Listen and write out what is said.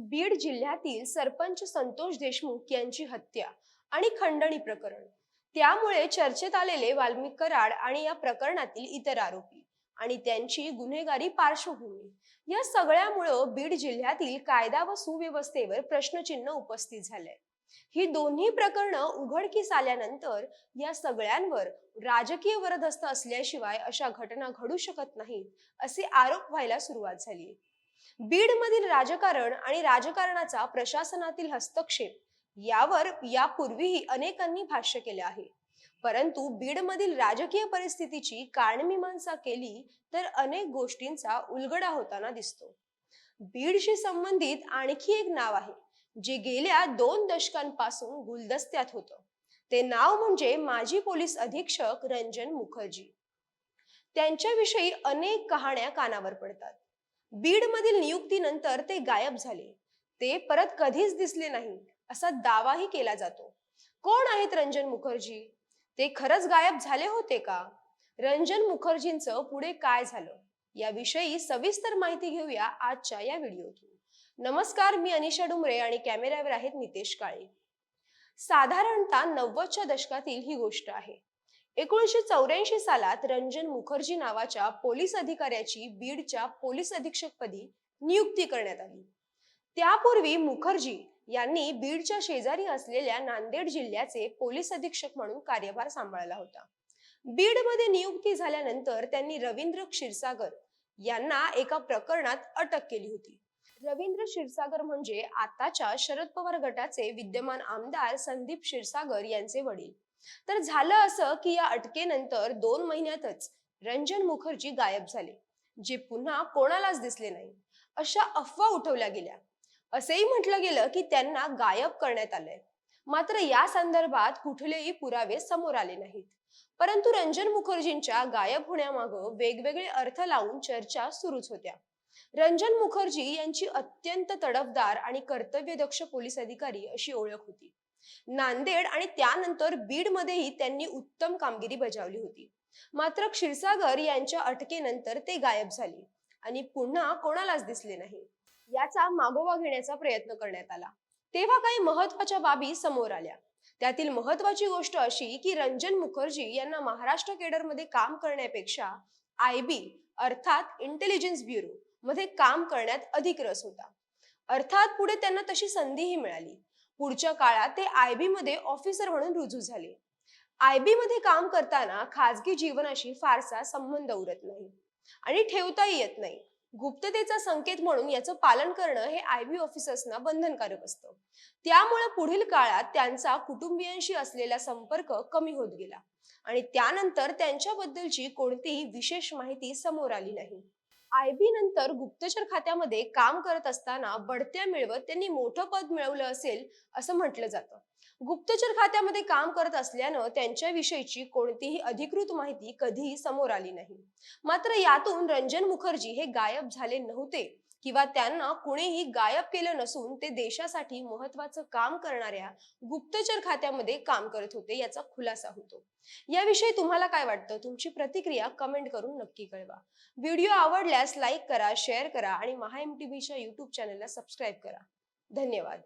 बीड जिल्ह्यातील सरपंच संतोष देशमुख यांची हत्या आणि खंडणी प्रकरण. त्यामुळे चर्चेत आलेले वाल्मिक कराड आणि या प्रकरणातील इतर आरोपी आणि त्यांची गुन्हेगारी पार्श्वभूमी. या सगळ्यामुळं बीड जिल्ह्यातील कायदा व सुव्यवस्थेवर प्रश्नचिन्ह उपस्थित झालंय. ही दोन्ही प्रकरणं उघडकीस आल्यानंतर या सगळ्यांवर राजकीय वरदस्त असल्याशिवाय अशा घटना घडू शकत नाहीत असे आरोप व्हायला सुरुवात झाली बीडमधील राजकारण आणि राजकारणाचा प्रशासनातील हस्तक्षेप यावर यापूर्वीही अनेकांनी भाष्य केले आहे. परंतु बीडमधील राजकीय परिस्थितीची कारणमीमांसा केली तर अनेक गोष्टींचा उलगडा होताना दिसतो. बीडशी संबंधित आणखी एक नाव आहे जे गेल्या दोन दशकांपासून गुलदस्त्यात होतं. ते नाव म्हणजे माजी पोलीस अधीक्षक रंजन मुखर्जी. त्यांच्याविषयी अनेक कहाण्या कानावर पडतात. बीडमधील नियुक्तीनंतर ते गायब झाले. ते परत कधीच दिसले नाही असा दावाही केला जातो. कोण आहेत रंजन मुखर्जी? ते खरंच गायब झाले होते का? रंजन मुखर्जींचं पुढे काय झालं? याविषयी सविस्तर माहिती घेऊया आजच्या या व्हिडिओतून. नमस्कार मी अनिशा डुमरे आणि कॅमेऱ्यावर आहेत नितेश काळे. साधारणतः नव्वदच्या दशकातील ही गोष्ट आहे. एकोणीसशे चौऱ्याऐंशी सालात रंजन मुखर्जी नावाच्या पोलीस अधिकाऱ्याची बीडच्या पोलीस अधीक्षकपदी नियुक्ती करण्यात आली. त्यापूर्वी मुखर्जी यांनी बीडच्या शेजारी असलेल्या नांदेड जिल्ह्याचे पोलीस अधीक्षक म्हणून कार्यभार सांभाळला होता. बीडमध्ये नियुक्ती झाल्यानंतर त्यांनी रवींद्र क्षीरसागर यांना एका प्रकरणात अटक केली होती. रवींद्र क्षीरसागर म्हणजे आताच्या शरद पवार गटाचे विद्यमान आमदार संदीप क्षीरसागर यांचे वडील. तर झालं असं की या अटकेनंतर दोन महिन्यातच रंजन मुखर्जी गायब झाले जे पुन्हा कोणालाच दिसले नाही. अशा अफवा उठवल्या गेल्या. असेही म्हटलं गेलं की त्यांना गायब करण्यात आलंय. मात्र या संदर्भात कुठलेही पुरावे समोर आले नाहीत. परंतु रंजन मुखर्जींच्या गायब होण्यामागं वेगवेगळे अर्थ लावून चर्चा सुरूच होत्या. रंजन मुखर्जी यांची अत्यंत तडफदार आणि कर्तव्यदक्ष पोलीस अधिकारी अशी ओळख होती. नांदेड आणि त्यानंतर बीड मध्येही त्यांनी उत्तम कामगिरी बजावली होती. मात्र क्षीरसागर यांच्या अटकेनंतर ते गायब झाले आणि पुन्हा कोणालाच दिसले नाही याचा मागोवा घेण्याचा प्रयत्न करण्यात आला. तेव्हा काही महत्त्वाच्या बाबी समोर आल्या. त्यातील महत्वाची गोष्ट अशी की रंजन मुखर्जी यांना महाराष्ट्र केडरमध्ये काम करण्यापेक्षा आय बी अर्थात इंटेलिजन्स ब्युरो मध्ये काम करण्यात अधिक रस होता. अर्थात पुढे त्यांना तशी संधीही मिळाली. पुढच्या काळात ते आय बी मध्ये ऑफिसर म्हणून रुजू झाले. आय बी मध्ये काम करताना खाजगी जीवनाशी फारसा संबंध उरत नाही आणि ठेवताही येत नाही. गुप्ततेचा संकेत म्हणून याचं पालन करणं हे आय बी ऑफिसर्सना बंधनकारक असतं. त्यामुळे पुढील काळात त्यांचा कुटुंबियांशी असलेला संपर्क कमी होत गेला आणि त्यानंतर त्यांच्याबद्दलची कोणतीही विशेष माहिती समोर आली नाही. आयबी नंतर गुप्तचर खात्यामध्ये काम करत असताना बढत्या मिळवत त्यांनी मोठं पद मिळवलं असेल असं म्हटलं जातं. गुप्तचर खात्यामध्ये काम करत असल्यानं त्यांच्याविषयीची कोणतीही अधिकृत माहिती कधीही समोर आली नाही. मात्र यातून रंजन मुखर्जी हे गायब झाले नव्हते. किंवा त्यांना कुणीही गायब केलं नसून ते देशासाठी महत्वाचं काम करणाऱ्या गुप्तचर खात्यामध्ये काम करत होते याचा खुलासा होतो. याविषयी तुम्हाला काय वाटतं? तुमची प्रतिक्रिया कमेंट करून नक्की कळवा. व्हिडिओ आवडल्यास लाईक करा शेअर करा आणि महा एम टी व्हीच्या युट्यूब चॅनलला सबस्क्राईब करा. धन्यवाद.